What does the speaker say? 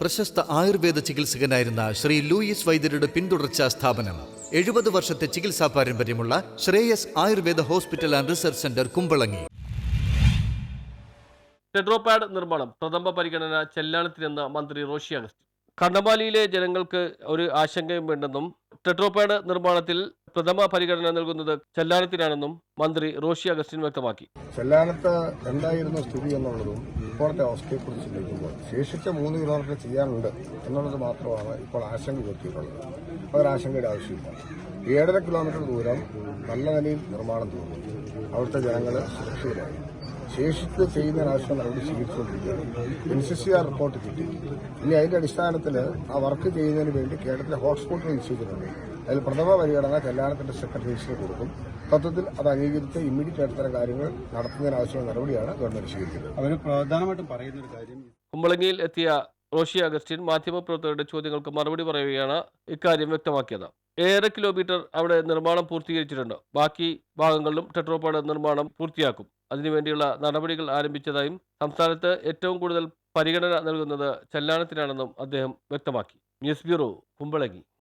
പ്രശസ്ത ആയുർവേദ ചികിത്സകനായിരുന്ന ശ്രീ ലൂയിസ് വൈദ്യരുടെ പിന്തുടർച്ചാ സ്ഥാപനം. എഴുപത് വർഷത്തെ ചികിത്സാ പാരമ്പര്യമുള്ള Shreyas Ayurveda hospital and research centre Kumbalangi. Tetrapod നിർമ്മാണം പ്രഥമ പരിഗണന ചെല്ലാനത്തിനെന്ന മന്ത്രി റോഷി അഗസ്റ്റിൻ. കണ്ണമാലിയിലെ ജനങ്ങൾക്ക് ഒരു ആശങ്കയും വേണ്ടെന്നും ടെട്രോപാഡ് നിർമ്മാണത്തിൽ പ്രഥമ പരിഗണന നൽകുന്നത് ചെല്ലാനത്തിനാണെന്നും മന്ത്രി റോഷി അഗസ്റ്റിൻ വ്യക്തമാക്കി. ചെല്ലാനത്ത് എന്തായിരുന്നു സ്ഥിതി എന്നുള്ളതും ഇപ്പോഴത്തെ അവസ്ഥയെക്കുറിച്ച് ചിന്തിക്കുമ്പോൾ ശേഷിച്ച മൂന്ന് കിലോമീറ്റർ ചെയ്യാനുണ്ട് എന്നുള്ളത് മാത്രമാണ് ഇപ്പോൾ ആശങ്ക ഉയർത്തിയിട്ടുള്ളത് അതൊരാശങ്കയുടെ ആവശ്യമില്ല. ഏഴര കിലോമീറ്റർ ദൂരം നല്ല നിലയിൽ നിർമ്മാണം തീർന്നു അവിടുത്തെ ജനങ്ങൾ സുരക്ഷിതരായി ശേഷിച്ച് ചെയ്യുന്നതിനാവശ്യം നടപടി സ്വീകരിച്ചുകൊണ്ടിരിക്കുകയാണ് N C C R report കിട്ടി. ഇനി അതിന്റെ അടിസ്ഥാനത്തിൽ ആ വർക്ക് ചെയ്യുന്നതിന് വേണ്ടി കേരളത്തിലെ ഹോട്ട്സ്പോട്ട് രജിസ്റ്റർ ചെയ്തിട്ടുണ്ട് അതിൽ പ്രഥമ പരിഗണന കല്യാണത്തിന്റെ സെക്രട്ടറീസിന് കൊടുക്കും. തത്വത്തിൽ അത് അംഗീകരിച്ച് ഇമ്മീഡിയറ്റ് ആയിട്ട് ഇത്തരം കാര്യങ്ങൾ നടത്തുന്നതിനാവശ്യമുള്ള നടപടിയാണ് ഗവൺമെന്റ് സ്വീകരിക്കുന്നത്. അവർ പ്രധാനമായിട്ടും പറയുന്ന ഒരു കാര്യം കുമ്പളങ്ങിയിൽ എത്തിയ റോഷി അഗസ്റ്റിൻ മാധ്യമപ്രവർത്തകരുടെ ചോദ്യങ്ങൾക്ക് മറുപടി പറയുകയാണ് ഇക്കാര്യം വ്യക്തമാക്കിയത്. ഏഴര കിലോമീറ്റർ അവിടെ നിർമ്മാണം പൂർത്തീകരിച്ചിട്ടുണ്ട്. ബാക്കി ഭാഗങ്ങളിലും ടെട്രോപാഡ് നിർമ്മാണം പൂർത്തിയാക്കും. അതിനുവേണ്ടിയുള്ള നടപടികൾ ആരംഭിച്ചതായും സംസ്ഥാനത്ത് ഏറ്റവും കൂടുതൽ പരിഗണന നൽകുന്നത് ചെല്ലാനത്തിനാണെന്നും അദ്ദേഹം വ്യക്തമാക്കി. News bureau Kumbalangi.